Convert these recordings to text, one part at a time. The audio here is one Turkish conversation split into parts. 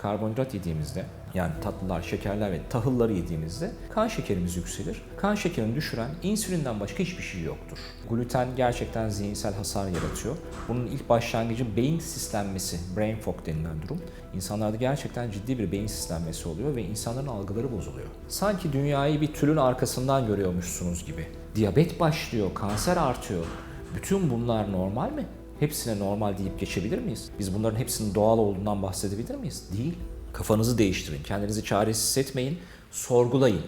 Karbonhidrat yediğimizde yani tatlılar, şekerler ve tahılları yediğimizde kan şekerimiz yükselir. Kan şekerini düşüren insülinden başka hiçbir şey yoktur. Gluten gerçekten zihinsel hasar yaratıyor. Bunun ilk başlangıcı beyin sistlenmesi, brain fog denilen durum. İnsanlarda gerçekten ciddi bir beyin sistlenmesi oluyor ve insanların algıları bozuluyor. Sanki dünyayı bir tülün arkasından görüyormuşsunuz gibi. Diyabet başlıyor, kanser artıyor. Bütün bunlar normal mi? Hepsine normal deyip geçebilir miyiz? Biz bunların hepsinin doğal olduğundan bahsedebilir miyiz? Değil. Kafanızı değiştirin, kendinizi çaresiz hissetmeyin, sorgulayın.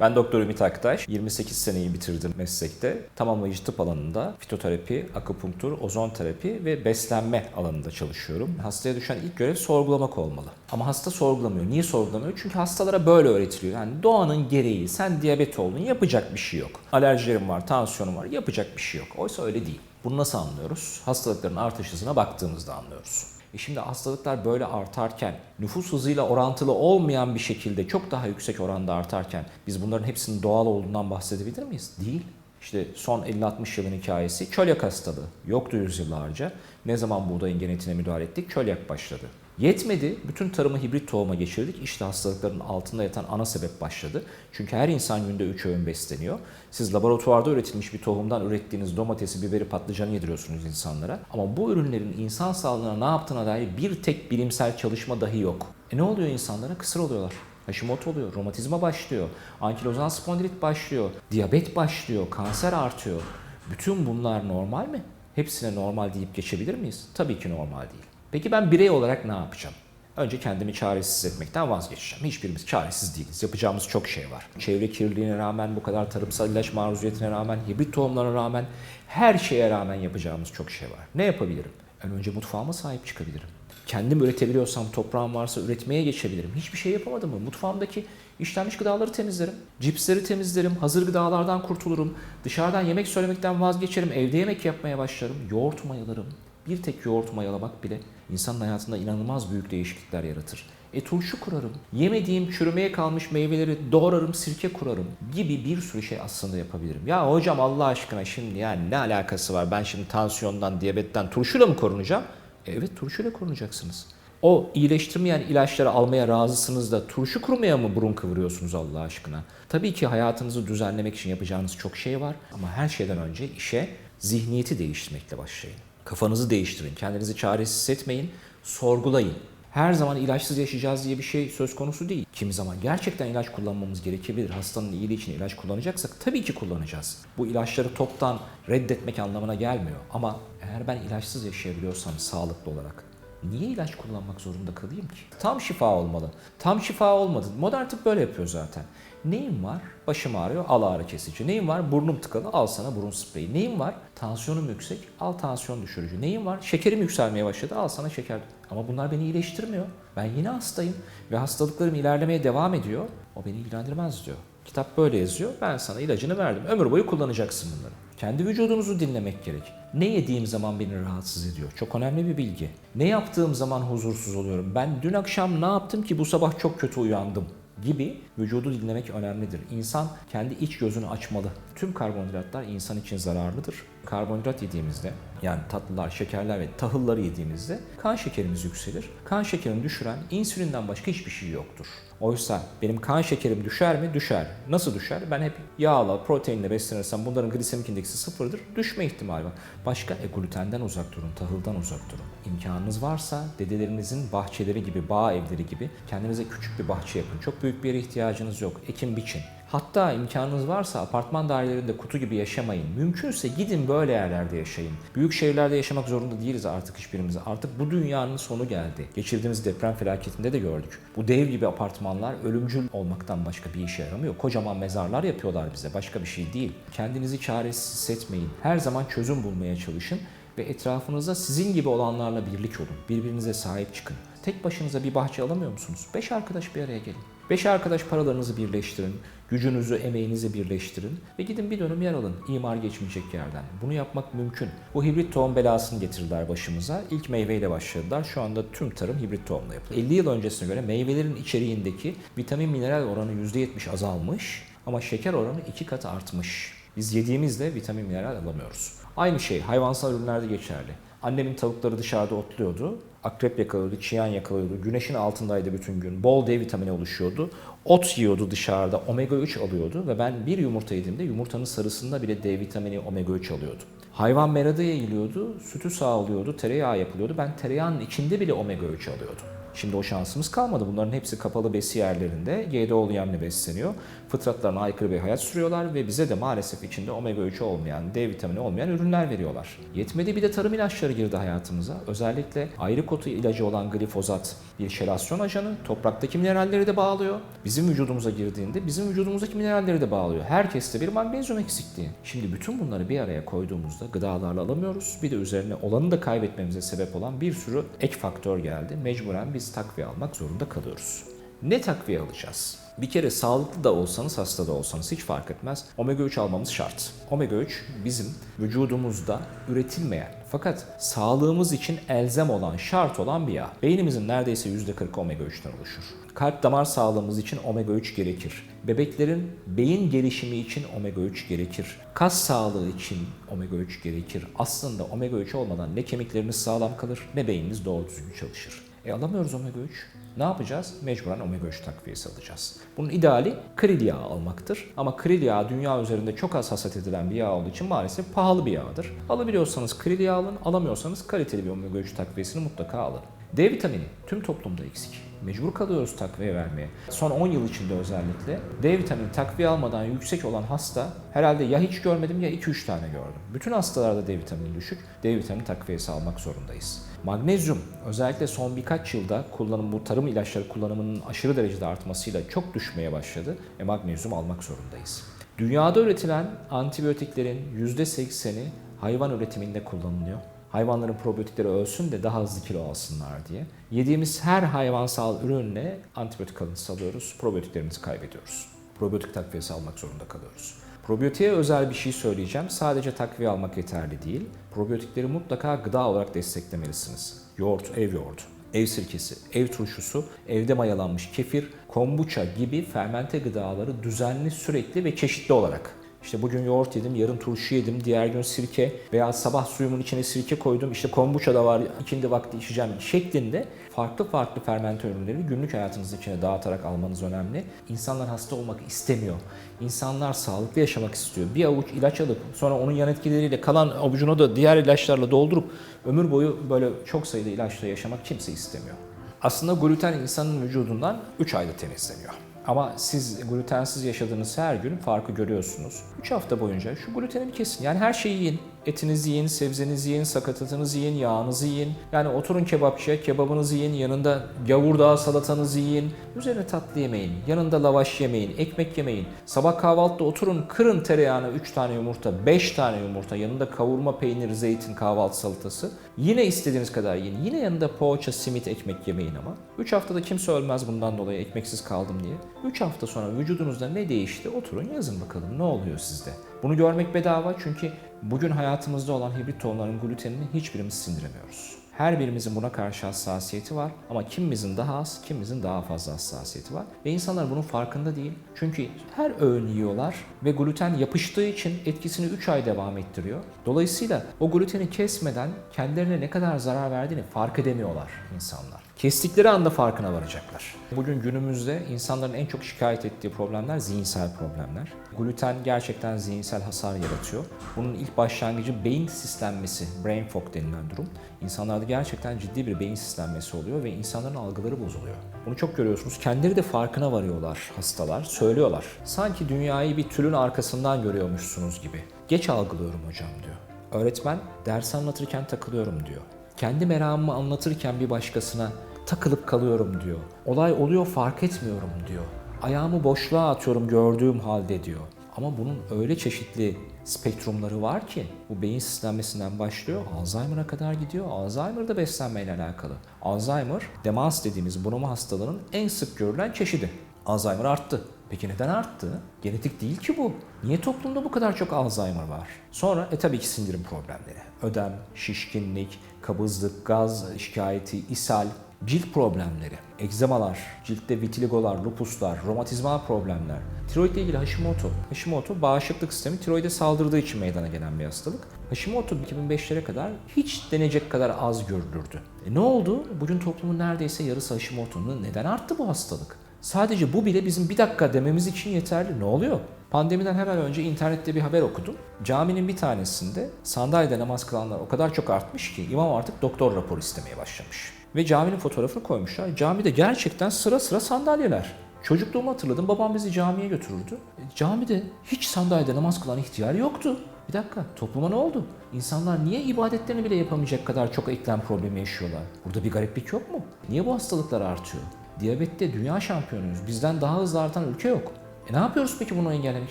Ben Doktor Ümit Aktaş, 28 seneyi bitirdim meslekte. Tamamlayıcı tıp alanında fitoterapi, akupunktur, ozon terapi ve beslenme alanında çalışıyorum. Hastaya düşen ilk görev sorgulamak olmalı. Ama hasta sorgulamıyor. Niye sorgulamıyor? Çünkü hastalara böyle öğretiliyor. Yani doğanın gereği, sen diyabet oldun, yapacak bir şey yok. Alerjilerim var, tansiyonum var, yapacak bir şey yok. Oysa öyle değil. Bunu nasıl anlıyoruz? Hastalıkların artış hızına baktığımızda anlıyoruz. E şimdi hastalıklar böyle artarken, nüfus hızıyla orantılı olmayan bir şekilde çok daha yüksek oranda artarken biz bunların hepsinin doğal olduğundan bahsedebilir miyiz? Değil. İşte son 50-60 yılın hikayesi çölyak hastalığı. Yoktu yüzyıllarca. Ne zaman buğdayın genetiğine müdahale ettik? Çölyak başladı. Yetmedi. Bütün tarımı hibrit tohuma geçirdik. İşte hastalıkların altında yatan ana sebep başladı. Çünkü her insan günde 3 öğün besleniyor. Siz laboratuvarda üretilmiş bir tohumdan ürettiğiniz domatesi, biberi, patlıcanı yediriyorsunuz insanlara. Ama bu ürünlerin insan sağlığına ne yaptığına dair bir tek bilimsel çalışma dahi yok. E ne oluyor insanlara? Kısır oluyorlar. Hashimoto oluyor, romatizma başlıyor, ankilozan spondilit başlıyor, diyabet başlıyor, kanser artıyor. Bütün bunlar normal mi? Hepsine normal deyip geçebilir miyiz? Tabii ki normal değil. Peki ben birey olarak ne yapacağım? Önce kendimi çaresiz etmekten vazgeçeceğim. Hiçbirimiz çaresiz değiliz. Yapacağımız çok şey var. Çevre kirliliğine rağmen, bu kadar tarımsal ilaç maruziyetine rağmen, hibrit tohumlara rağmen, her şeye rağmen yapacağımız çok şey var. Ne yapabilirim? En önce mutfağıma sahip çıkabilirim. Kendim üretebiliyorsam, toprağım varsa üretmeye geçebilirim. Hiçbir şey yapamadım mı? Mutfağımdaki işlenmiş gıdaları temizlerim. Cipsleri temizlerim. Hazır gıdalardan kurtulurum. Dışarıdan yemek söylemekten vazgeçerim. Evde yemek yapmaya başlarım. Yoğurt mayalarım. Bir tek yoğurt mayalamak bile insanın hayatında inanılmaz büyük değişiklikler yaratır. E turşu kurarım. Yemediğim çürümeye kalmış meyveleri doğrarım, sirke kurarım gibi bir sürü şey aslında yapabilirim. Ya hocam Allah aşkına şimdi yani ne alakası var? Ben şimdi tansiyondan, diyabetten turşuyla mı korunacağım? E evet turşuyla korunacaksınız. O iyileştirmeyen ilaçları almaya razısınız da turşu kurmaya mı burun kıvırıyorsunuz Allah aşkına? Tabii ki hayatınızı düzenlemek için yapacağınız çok şey var ama her şeyden önce işe zihniyeti değiştirmekle başlayın. Kafanızı değiştirin, kendinizi çaresiz hissetmeyin, sorgulayın. Her zaman ilaçsız yaşayacağız diye bir şey söz konusu değil. Kimi zaman gerçekten ilaç kullanmamız gerekebilir. Hastanın iyiliği için ilaç kullanacaksak tabii ki kullanacağız. Bu ilaçları toptan reddetmek anlamına gelmiyor. Ama eğer ben ilaçsız yaşayabiliyorsam sağlıklı olarak niye ilaç kullanmak zorunda kalayım ki? Tam şifa olmalı. Tam şifa olmadı. Modern tıp böyle yapıyor zaten. Neyim var? Başım ağrıyor, al ağrı kesici. Neyim var? Burnum tıkalı, al sana burun spreyi. Neyim var? Tansiyonum yüksek, al tansiyon düşürücü. Neyim var? Şekerim yükselmeye başladı, al sana şeker. Ama bunlar beni iyileştirmiyor. Ben yine hastayım ve hastalıklarım ilerlemeye devam ediyor. O beni ilgilendirmez diyor. Kitap böyle yazıyor. Ben sana ilacını verdim. Ömür boyu kullanacaksın bunları. Kendi vücudunuzu dinlemek gerek. Ne yediğim zaman beni rahatsız ediyor? Çok önemli bir bilgi. Ne yaptığım zaman huzursuz oluyorum? Ben dün akşam ne yaptım ki bu sabah çok kötü uyandım? Gibi vücudu dinlemek önemlidir. İnsan kendi iç gözünü açmalı. Tüm karbonhidratlar insan için zararlıdır. Karbonhidrat yediğimizde yani tatlılar, şekerler ve tahılları yediğimizde kan şekerimiz yükselir. Kan şekerini düşüren insülinden başka hiçbir şey yoktur. Oysa benim kan şekerim düşer mi? Düşer. Nasıl düşer? Ben hep yağla, proteinle beslenirsem bunların glisemik indeksi sıfırdır. Düşme ihtimali var. Başka e, glutenden uzak durun, tahıldan uzak durun. İmkanınız varsa dedelerinizin bahçeleri gibi, bağ evleri gibi kendinize küçük bir bahçe yapın. Çok büyük bir yere ihtiyacınız yok. Ekin biçin. Hatta imkanınız varsa apartman dairelerinde kutu gibi yaşamayın. Mümkünse gidin böyle yerlerde yaşayın. Büyük şehirlerde yaşamak zorunda değiliz artık hiçbirimiz. Artık bu dünyanın sonu geldi. Geçirdiğimiz deprem felaketinde de gördük. Bu dev gibi apartmanlar ölümcül olmaktan başka bir işe yaramıyor. Kocaman mezarlar yapıyorlar bize. Başka bir şey değil. Kendinizi çaresiz hissetmeyin. Her zaman çözüm bulmaya çalışın ve etrafınızda sizin gibi olanlarla birlik olun. Birbirinize sahip çıkın. Tek başınıza bir bahçe alamıyor musunuz? Beş arkadaş bir araya gelin. Beş arkadaş paralarınızı birleştirin, gücünüzü, emeğinizi birleştirin ve gidin bir dönüm yer alın imar geçmeyecek yerden. Bunu yapmak mümkün. Bu hibrit tohum belasını getirdiler başımıza. İlk meyveyle başladılar. Şu anda tüm tarım hibrit tohumla yapılıyor. 50 yıl öncesine göre meyvelerin içeriğindeki vitamin mineral oranı %70 azalmış ama şeker oranı iki kat artmış. Biz yediğimizde vitamin mineral alamıyoruz. Aynı şey hayvansal ürünlerde geçerli. Annemin tavukları dışarıda otluyordu. Akrep yakalıyordu, çiyan yakalıyordu. Güneşin altındaydı bütün gün. Bol D vitamini oluşuyordu. Ot yiyordu dışarıda, omega 3 alıyordu ve ben bir yumurta yediğimde yumurtanın sarısında bile D vitamini, omega 3 alıyordum. Hayvan merada yayılıyordu, sütü sağlıyordu, tereyağı yapılıyordu. Ben tereyağının içinde bile omega 3 alıyordum. Şimdi o şansımız kalmadı. Bunların hepsi kapalı besi yerlerinde GDO'lu yemle besleniyor. Fıtratlarına aykırı bir hayat sürüyorlar ve bize de maalesef içinde omega 3 olmayan, D vitamini olmayan ürünler veriyorlar. Yetmedi bir de tarım ilaçları girdi hayatımıza. Özellikle ayrı kotu ilacı olan glifozat bir şelasyon ajanı. Topraktaki mineralleri de bağlıyor. Bizim vücudumuza girdiğinde bizim vücudumuzdaki mineralleri de bağlıyor. Herkeste bir magnezyum eksikliği. Şimdi bütün bunları bir araya koyduğumuzda gıdalarla alamıyoruz. Bir de üzerine olanı da kaybetmemize sebep olan bir sürü ek faktör geldi. Mecburen biz takviye almak zorunda kalıyoruz. Ne takviye alacağız? Bir kere sağlıklı da olsanız hasta da olsanız hiç fark etmez. Omega 3 almamız şart. Omega 3 bizim vücudumuzda üretilmeyen fakat sağlığımız için elzem olan, şart olan bir yağ. Beynimizin neredeyse %40'ı omega 3'ten oluşur. Kalp damar sağlığımız için omega 3 gerekir. Bebeklerin beyin gelişimi için omega 3 gerekir. Kas sağlığı için omega 3 gerekir. Aslında omega 3 olmadan ne kemikleriniz sağlam kalır ne beyniniz doğru düzgün çalışır. E alamıyoruz omega 3. Ne yapacağız? Mecburen omega 3 takviyesi alacağız. Bunun ideali kril yağı almaktır. Ama kril yağı dünya üzerinde çok az hasat edilen bir yağ olduğu için maalesef pahalı bir yağdır. Alabiliyorsanız kril yağı alın, alamıyorsanız kaliteli bir omega 3 takviyesini mutlaka alın. D vitamini tüm toplumda eksik. Mecbur kalıyoruz takviye vermeye. Son 10 yıl içinde özellikle D vitamini takviye almadan yüksek olan hasta herhalde ya hiç görmedim ya 2-3 tane gördüm. Bütün hastalarda D vitamini düşük. D vitamini takviyesi almak zorundayız. Magnezyum özellikle son birkaç yılda kullanım bu tarım ilaçları kullanımının aşırı derecede artmasıyla çok düşmeye başladı. E magnezyum almak zorundayız. Dünyada üretilen antibiyotiklerin %80'i hayvan üretiminde kullanılıyor. Hayvanların probiyotikleri ölsün de daha hızlı kilo alsınlar diye. Yediğimiz her hayvansal ürünle antibiyotik alıntısı alıyoruz, probiyotiklerimizi kaybediyoruz. Probiyotik takviyesi almak zorunda kalıyoruz. Probiyotiğe özel bir şey söyleyeceğim. Sadece takviye almak yeterli değil. Probiyotikleri mutlaka gıda olarak desteklemelisiniz. Yoğurt, ev yoğurdu, ev sirkesi, ev turşusu, evde mayalanmış kefir, kombuça gibi fermente gıdaları düzenli, sürekli ve çeşitli olarak işte bugün yoğurt yedim, yarın turşu yedim, diğer gün sirke veya sabah suyumun içine sirke koydum, işte kombuça da var, ikindi vakti içeceğim şeklinde farklı farklı fermente ürünleri günlük hayatınızın içine dağıtarak almanız önemli. İnsanlar hasta olmak istemiyor. İnsanlar sağlıklı yaşamak istiyor. Bir avuç ilaç alıp sonra onun yan etkileriyle kalan avucunu da diğer ilaçlarla doldurup ömür boyu böyle çok sayıda ilaçla yaşamak kimse istemiyor. Aslında gluten insanın vücudundan 3 ayda temizleniyor. Ama siz glutensiz yaşadığınız her gün farkı görüyorsunuz. 3 hafta boyunca şu gluteni kesin. Yani her şeyi yiyin. Etinizi yiyin, sebzenizi yiyin, sakatatınızı yiyin, yağınızı yiyin. Yani oturun kebapçıya, kebabınızı yiyin, yanında gavurdağı salatanızı yiyin. Üzerine tatlı yemeyin, yanında lavaş yemeyin, ekmek yemeyin. Sabah kahvaltıda oturun, kırın tereyağına 3 tane yumurta, 5 tane yumurta, yanında kavurma, peynir, zeytin, kahvaltı salatası. Yine istediğiniz kadar yiyin. Yine yanında poğaça, simit, ekmek yemeyin ama. 3 haftada kimse ölmez bundan dolayı ekmeksiz kaldım diye. 3 hafta sonra vücudunuzda ne değişti oturun yazın bakalım ne oluyor sizde. Bunu görmek bedava çünkü bugün hayatımızda olan hibrit tohumların glutenini hiçbirimiz sindiremiyoruz. Her birimizin buna karşı hassasiyeti var ama kimimizin daha az, kimimizin daha fazla hassasiyeti var. Ve insanlar bunun farkında değil. Çünkü her öğün yiyorlar ve gluten yapıştığı için etkisini 3 ay devam ettiriyor. Dolayısıyla o gluteni kesmeden kendilerine ne kadar zarar verdiğini fark edemiyorlar insanlar. Kestikleri anda farkına varacaklar. Bugün günümüzde insanların en çok şikayet ettiği problemler zihinsel problemler. Gluten gerçekten zihinsel hasar yaratıyor. Bunun ilk başlangıcı beyin sistlenmesi, brain fog denilen durum. İnsanlarda gerçekten ciddi bir beyin sistlenmesi oluyor ve insanların algıları bozuluyor. Bunu çok görüyorsunuz. Kendileri de farkına varıyorlar hastalar, söylüyorlar. Sanki dünyayı bir tülün arkasından görüyormuşsunuz gibi. Geç algılıyorum hocam diyor. Öğretmen ders anlatırken takılıyorum diyor. Kendi meramımı anlatırken bir başkasına takılıp kalıyorum diyor. Olay oluyor fark etmiyorum diyor. Ayağımı boşluğa atıyorum gördüğüm halde diyor. Ama bunun öyle çeşitli spektrumları var ki bu beyin sistemlesinden başlıyor Alzheimer'a kadar gidiyor. Alzheimer da beslenmeyle alakalı. Alzheimer demans dediğimiz bunama hastalığının en sık görülen çeşidi. Alzheimer arttı. Peki neden arttı? Genetik değil ki bu. Niye toplumda bu kadar çok Alzheimer var? Sonra e tabii ki sindirim problemleri. Ödem, şişkinlik, kabızlık, gaz şikayeti, ishal, cilt problemleri, egzamalar, ciltte vitiligolar, lupuslar, romatizmal problemler, tiroidle ilgili Hashimoto. Hashimoto bağışıklık sistemi tiroide saldırdığı için meydana gelen bir hastalık. Hashimoto 2005'lere kadar hiç denecek kadar az görülürdü. E ne oldu? Bugün toplumun neredeyse yarısı Hashimoto'nun neden arttı bu hastalık? Sadece bu bile bizim bir dakika dememiz için yeterli. Ne oluyor? Pandemiden hemen önce internette bir haber okudum. Caminin bir tanesinde sandalyede namaz kılanlar o kadar çok artmış ki imam artık doktor raporu istemeye başlamış. Ve caminin fotoğrafını koymuşlar. Camide gerçekten sıra sıra sandalyeler. Çocukluğumu hatırladım. Babam bizi camiye götürürdü. E, camide hiç sandalyede namaz kılan ihtiyar yoktu. Bir dakika topluma ne oldu? İnsanlar niye ibadetlerini bile yapamayacak kadar çok eklem problemi yaşıyorlar? Burada bir gariplik yok mu? Niye bu hastalıklar artıyor? Diyabette dünya şampiyonuyuz. Bizden daha hızlı artan ülke yok. E ne yapıyoruz peki bunu engellemek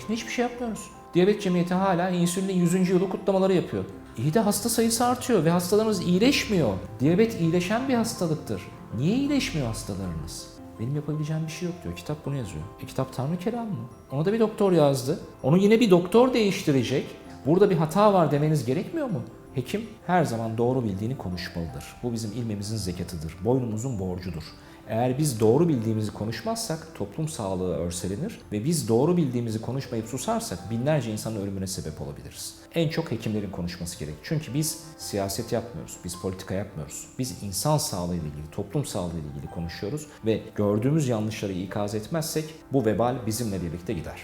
için? Hiçbir şey yapmıyoruz. Diyabet cemiyeti hala insülinin 100. yılı kutlamaları yapıyor. İyi de hasta sayısı artıyor ve hastalarımız iyileşmiyor. Diyabet iyileşen bir hastalıktır. Niye iyileşmiyor hastalarınız? Benim yapabileceğim bir şey yok diyor. Kitap bunu yazıyor. E kitap Tanrı kelamı mı? Ona da bir doktor yazdı. Onu yine bir doktor değiştirecek. Burada bir hata var demeniz gerekmiyor mu? Hekim her zaman doğru bildiğini konuşmalıdır. Bu bizim ilmimizin zekatıdır. Boynumuzun borcudur. Eğer biz doğru bildiğimizi konuşmazsak toplum sağlığı örselenir ve biz doğru bildiğimizi konuşmayıp susarsak binlerce insanın ölümüne sebep olabiliriz. En çok hekimlerin konuşması gerek. Çünkü biz siyaset yapmıyoruz, biz politika yapmıyoruz. Biz insan sağlığı ile ilgili, toplum sağlığı ile ilgili konuşuyoruz ve gördüğümüz yanlışları ikaz etmezsek bu vebal bizimle birlikte gider.